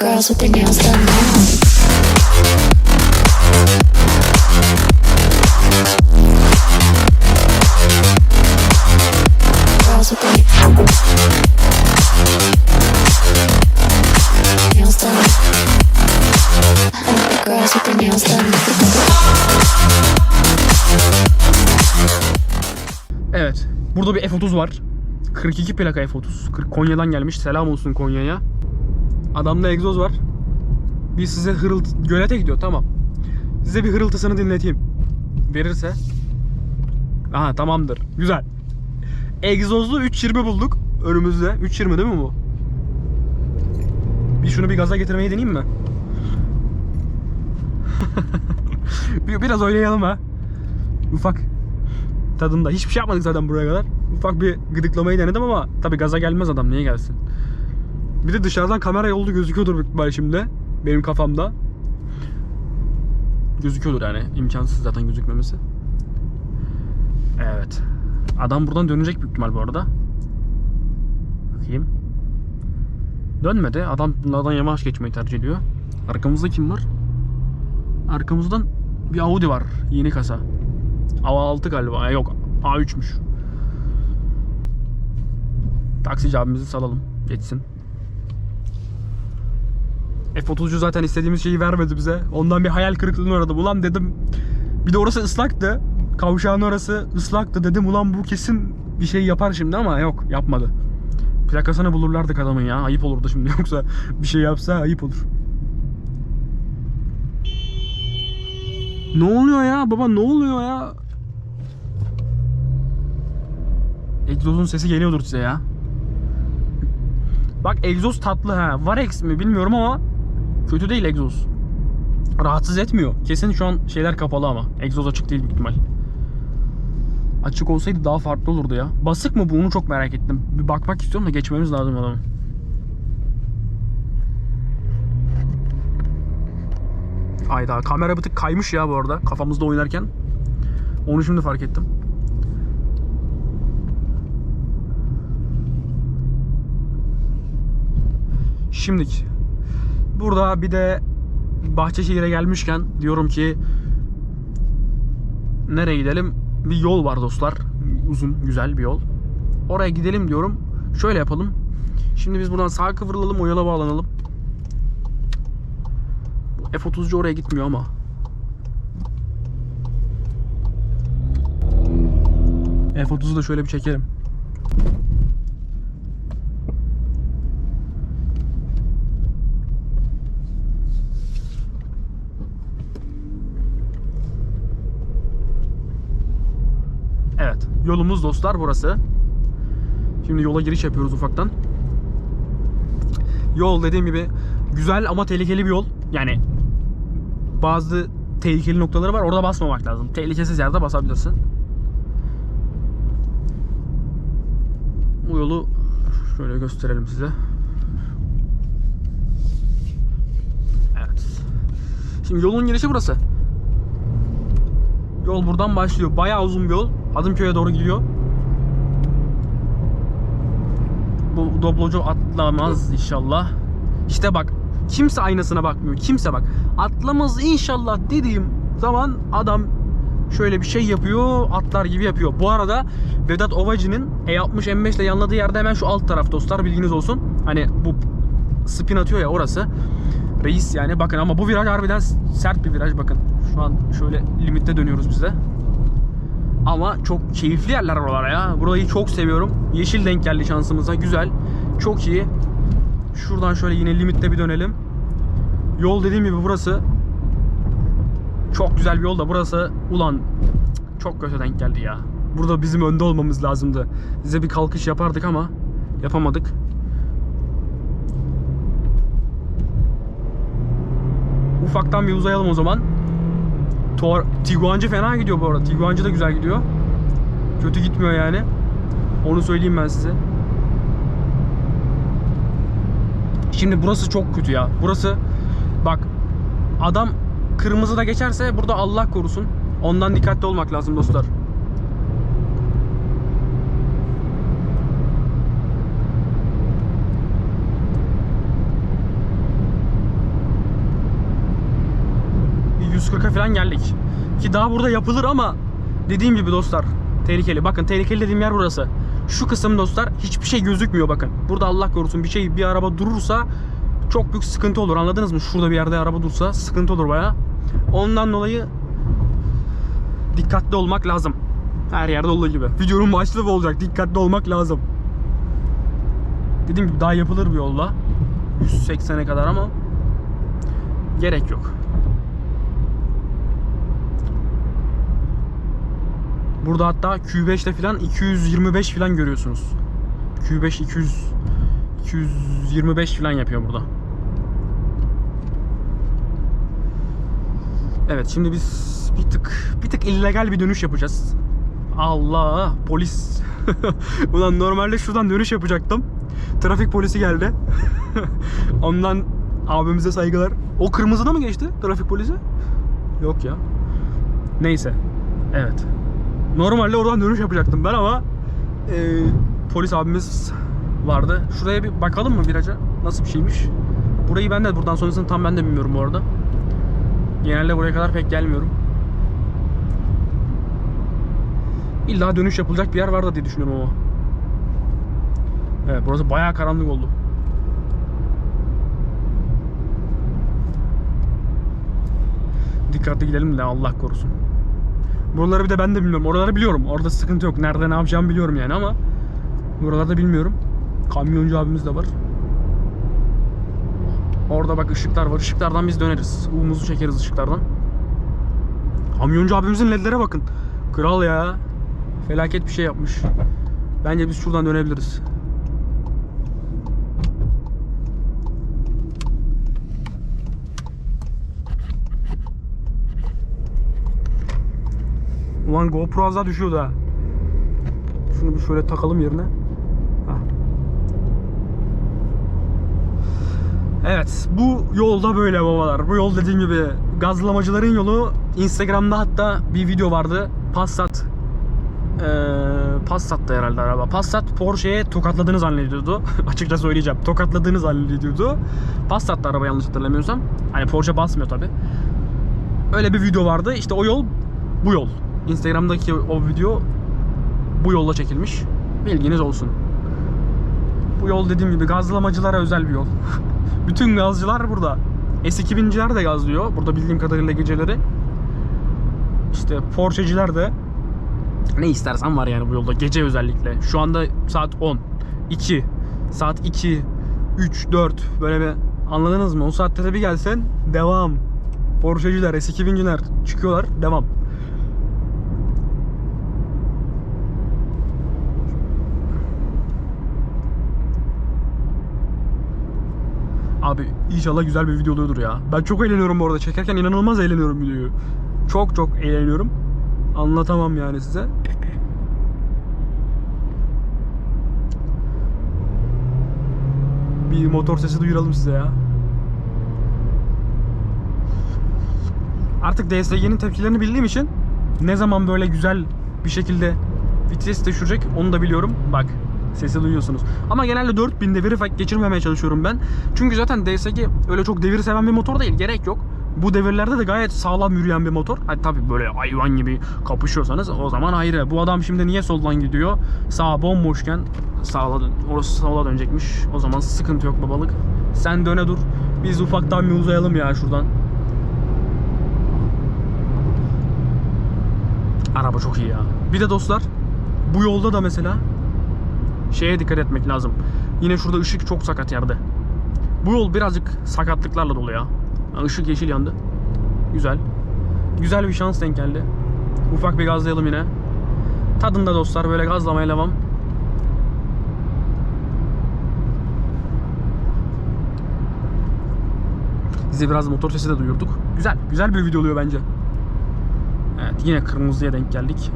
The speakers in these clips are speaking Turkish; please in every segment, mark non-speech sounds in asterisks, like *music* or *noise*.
girls with their nails done now. Evet. Burada bir F30 var. 42 plaka F30. 40 Konya'dan gelmiş. Selam olsun Konya'ya. Adamda egzoz var. Biz size hırıltı... Gölete gidiyor tamam. Size bir hırıltısını dinleteyim. Verirse. Aha tamamdır. Güzel. Egzozlu 320 bulduk. Önümüzde. 320 değil mi bu? Bir şunu bir gaza getirmeyi deneyeyim mi? *laughs* Bir- Biraz oynayalım ha. Ufak tadında. Hiçbir şey yapmadık zaten buraya kadar. Ufak bir gıdıklamayı denedim ama tabi gaza gelmez adam niye gelsin. Bir de dışarıdan kamera yolda gözüküyordur büyük ihtimalle şimdi. Benim kafamda. Gözüküyordur yani. imkansız zaten gözükmemesi. Evet. Adam buradan dönecek büyük ihtimal bu arada. Bakayım. Dönmedi. Adam bunlardan yavaş geçmeyi tercih ediyor. Arkamızda kim var? Arkamızdan bir Audi var. Yeni kasa. A6 galiba. Ha, Yok A3'müş. Taksici abimizi salalım. Geçsin. F30'cu zaten istediğimiz şeyi vermedi bize. Ondan bir hayal kırıklığına uğradım. Ulan dedim. Bir de orası ıslaktı. Kavşağın orası ıslaktı. Dedim ulan bu kesin bir şey yapar şimdi ama yok yapmadı. Plakasını bulurlardık adamın ya. Ayıp olurdu şimdi *laughs* yoksa bir şey yapsa ayıp olur. Ne oluyor ya baba ne oluyor ya? Egzozun sesi geliyordur size ya. Bak egzoz tatlı ha. Varex mi bilmiyorum ama kötü değil egzoz. Rahatsız etmiyor. Kesin şu an şeyler kapalı ama. Egzoz açık değil büyük ihtimal. Açık olsaydı daha farklı olurdu ya. Basık mı bu onu çok merak ettim. Bir bakmak istiyorum da geçmemiz lazım adamı. Ayda kamera bir tık kaymış ya bu arada kafamızda oynarken. Onu şimdi fark ettim. Şimdilik burada bir de Bahçeşehir'e gelmişken diyorum ki nereye gidelim? Bir yol var dostlar. Uzun, güzel bir yol. Oraya gidelim diyorum. Şöyle yapalım. Şimdi biz buradan sağa kıvrılalım, o yola bağlanalım. Bu F30'cu oraya gitmiyor ama. F30'u da şöyle bir çekerim. Evet. Yolumuz dostlar burası. Şimdi yola giriş yapıyoruz ufaktan. Yol dediğim gibi güzel ama tehlikeli bir yol. Yani bazı tehlikeli noktaları var. Orada basmamak lazım. Tehlikesiz yerde basabilirsin. Bu yolu şöyle gösterelim size. Evet. Şimdi yolun girişi burası. Yol buradan başlıyor. Bayağı uzun bir yol. Hadımköy'e doğru gidiyor. Bu doblocu atlamaz inşallah. İşte bak kimse aynasına bakmıyor. Kimse bak. Atlamaz inşallah dediğim zaman adam şöyle bir şey yapıyor. Atlar gibi yapıyor. Bu arada Vedat Ovacı'nın E60 M5 ile yanladığı yerde hemen şu alt taraf dostlar bilginiz olsun. Hani bu spin atıyor ya orası. Reis yani bakın ama bu viraj harbiden sert bir viraj bakın. Şu an şöyle limitte dönüyoruz bize. Ama çok keyifli yerler oralar ya. Burayı çok seviyorum. Yeşil denk geldi şansımıza. Güzel. Çok iyi. Şuradan şöyle yine limitte bir dönelim. Yol dediğim gibi burası. Çok güzel bir yol da burası. Ulan çok kötü denk geldi ya. Burada bizim önde olmamız lazımdı. Size bir kalkış yapardık ama yapamadık. Ufaktan bir uzayalım o zaman. Tor Tiguan'cı fena gidiyor bu arada. Tiguan'cı da güzel gidiyor. Kötü gitmiyor yani. Onu söyleyeyim ben size. Şimdi burası çok kötü ya. Burası bak adam kırmızıda geçerse burada Allah korusun. Ondan dikkatli olmak lazım dostlar. 140'a falan geldik. Ki daha burada yapılır ama dediğim gibi dostlar tehlikeli. Bakın tehlikeli dediğim yer burası. Şu kısım dostlar hiçbir şey gözükmüyor bakın. Burada Allah korusun bir şey bir araba durursa çok büyük sıkıntı olur. Anladınız mı? Şurada bir yerde araba dursa sıkıntı olur baya. Ondan dolayı dikkatli olmak lazım. Her yerde olduğu gibi. Videonun başlığı olacak. Dikkatli olmak lazım. Dediğim gibi daha yapılır bir yolla. 180'e kadar ama gerek yok. Burada hatta Q5'te falan 225 falan görüyorsunuz. Q5 200 225 falan yapıyor burada. Evet şimdi biz bir tık bir tık illegal bir dönüş yapacağız. Allah polis. *laughs* Ulan normalde şuradan dönüş yapacaktım. Trafik polisi geldi. *laughs* Ondan abimize saygılar. O kırmızıda mı geçti trafik polisi? Yok ya. Neyse. Evet. Normalde oradan dönüş yapacaktım ben ama e, polis abimiz vardı. Şuraya bir bakalım mı viraja? Nasıl bir şeymiş? Burayı ben de buradan sonrasını tam ben de bilmiyorum bu arada. Genelde buraya kadar pek gelmiyorum. İlla dönüş yapılacak bir yer vardı diye düşünüyorum ama. Evet burası bayağı karanlık oldu. Dikkatli gidelim de Allah korusun. Buraları bir de ben de bilmiyorum. Oraları biliyorum. Orada sıkıntı yok. Nerede ne yapacağımı biliyorum yani ama buralarda bilmiyorum. Kamyoncu abimiz de var. Orada bak ışıklar var. Işıklardan biz döneriz. U'muzu çekeriz ışıklardan. Kamyoncu abimizin ledlere bakın. Kral ya. Felaket bir şey yapmış. Bence biz şuradan dönebiliriz. Ulan GoPro az daha düşüyordu ha. Şunu bir şöyle takalım yerine. Evet bu yolda böyle babalar. Bu yol dediğim gibi gazlamacıların yolu. Instagram'da hatta bir video vardı. Passat ee, Passat'ta herhalde araba. Passat Porsche'ye tokatladığını zannediyordu. *laughs* Açıkça söyleyeceğim. Tokatladığını zannediyordu. Passat'ta araba yanlış hatırlamıyorsam. Hani Porsche basmıyor tabi. Öyle bir video vardı. İşte o yol bu yol. Instagram'daki o video bu yolla çekilmiş. Bilginiz olsun. Bu yol dediğim gibi gazlamacılara özel bir yol. *laughs* Bütün gazcılar burada. S2000'ciler de gazlıyor. Burada bildiğim kadarıyla geceleri. İşte Porsche'ciler de ne istersen var yani bu yolda gece özellikle. Şu anda saat 10, 2, saat 2, 3, 4 böyle bir anladınız mı? O saatte bir gelsen devam. Porsche'ciler, S2000'ciler çıkıyorlar devam. Abi inşallah güzel bir video oluyordur ya. Ben çok eğleniyorum bu arada. Çekerken inanılmaz eğleniyorum videoyu. Çok çok eğleniyorum. Anlatamam yani size. Bir motor sesi duyuralım size ya. Artık DSG'nin tepkilerini bildiğim için ne zaman böyle güzel bir şekilde vites düşürecek onu da biliyorum. Bak sesi duyuyorsunuz. Ama genelde 4000 devir geçirmemeye çalışıyorum ben. Çünkü zaten DSG öyle çok devir seven bir motor değil. Gerek yok. Bu devirlerde de gayet sağlam yürüyen bir motor. Hani tabii böyle hayvan gibi kapışıyorsanız o zaman ayrı. Bu adam şimdi niye soldan gidiyor? Sağ bomboşken sağa. Orası sola dönecekmiş. O zaman sıkıntı yok babalık. Sen döne dur. Biz ufaktan bir uzayalım ya şuradan. Araba çok iyi ya. Bir de dostlar bu yolda da mesela şeye dikkat etmek lazım. Yine şurada ışık çok sakat yerde. Bu yol birazcık sakatlıklarla dolu ya. Işık yeşil yandı. Güzel. Güzel bir şans denk geldi. Ufak bir gazlayalım yine. Tadında dostlar böyle gazlamaya devam. Size biraz motor sesi de duyurduk. Güzel. Güzel bir video oluyor bence. Evet yine kırmızıya denk geldik.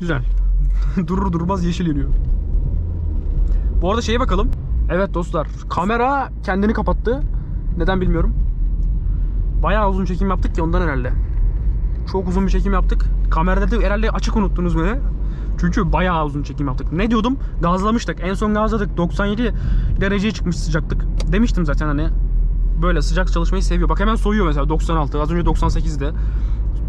Güzel. *laughs* Durur durmaz yeşil yanıyor. Bu arada şeye bakalım. Evet dostlar. Kamera kendini kapattı. Neden bilmiyorum. Bayağı uzun çekim yaptık ki ondan herhalde. Çok uzun bir çekim yaptık. Kamerada da herhalde açık unuttunuz beni. Çünkü bayağı uzun çekim yaptık. Ne diyordum? Gazlamıştık. En son gazladık. 97 dereceye çıkmış sıcaklık. Demiştim zaten hani böyle sıcak çalışmayı seviyor. Bak hemen soğuyor mesela 96. Az önce 98'de.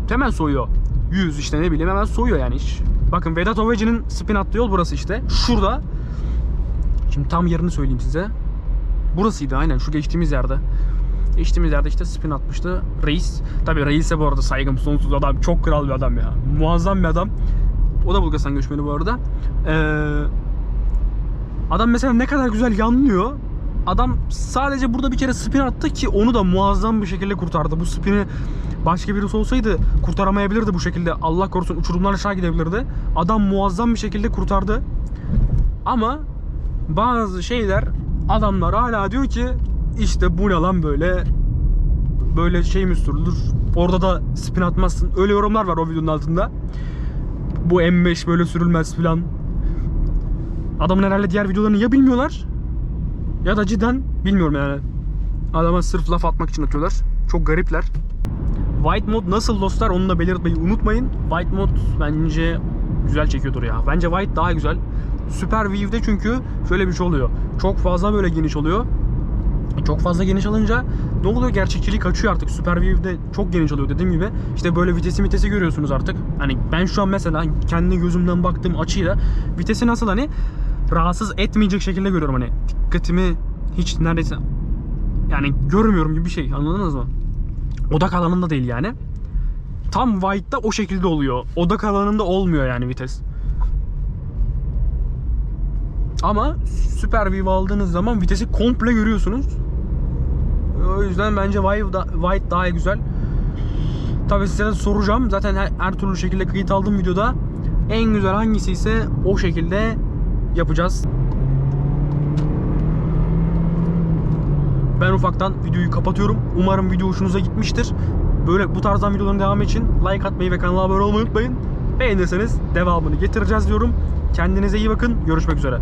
Hemen soğuyor. 100 işte ne bileyim hemen soğuyor yani hiç. Bakın Vedat Oveci'nin spin attığı yol burası işte. Şurada. Şimdi tam yerini söyleyeyim size. Burasıydı aynen şu geçtiğimiz yerde. Geçtiğimiz yerde işte spin atmıştı. Reis. Tabi Reis'e bu arada saygım sonsuz adam. Çok kral bir adam ya. Muazzam bir adam. O da Bulgaristan göçmeni bu arada. Ee, adam mesela ne kadar güzel yanlıyor. Adam sadece burada bir kere spin attı ki onu da muazzam bir şekilde kurtardı. Bu spini başka birisi olsaydı kurtaramayabilirdi bu şekilde. Allah korusun uçurumdan aşağı gidebilirdi. Adam muazzam bir şekilde kurtardı. Ama bazı şeyler adamlar hala diyor ki işte bu ne lan böyle? Böyle şey mi sürülür? Orada da spin atmazsın. Öyle yorumlar var o videonun altında. Bu M5 böyle sürülmez filan. Adamın herhalde diğer videolarını ya bilmiyorlar ya da cidden bilmiyorum yani. Adama sırf laf atmak için atıyorlar. Çok garipler White mod nasıl dostlar onu da belirtmeyi unutmayın White mod bence güzel çekiyordur ya bence White daha güzel Super View'de çünkü şöyle bir şey oluyor. Çok fazla böyle geniş oluyor. Çok fazla geniş alınca ne oluyor? Gerçekçiliği kaçıyor artık. Super View'de çok geniş oluyor dediğim gibi. İşte böyle vitesi vitesi görüyorsunuz artık. Hani ben şu an mesela kendi gözümden baktığım açıyla vitesi nasıl hani rahatsız etmeyecek şekilde görüyorum hani. Dikkatimi hiç neredeyse yani görmüyorum gibi bir şey. Anladınız mı? Odak alanında değil yani. Tam White'da o şekilde oluyor. Odak alanında olmuyor yani vites. Ama Super View aldığınız zaman vitesi komple görüyorsunuz. O yüzden bence Vive White daha güzel. Tabii size de soracağım. Zaten her, her türlü şekilde kayıt aldığım videoda en güzel hangisi ise o şekilde yapacağız. Ben ufaktan videoyu kapatıyorum. Umarım video hoşunuza gitmiştir. Böyle bu tarzdan videoların devamı için like atmayı ve kanala abone olmayı unutmayın. Beğenirseniz devamını getireceğiz diyorum. Kendinize iyi bakın. Görüşmek üzere.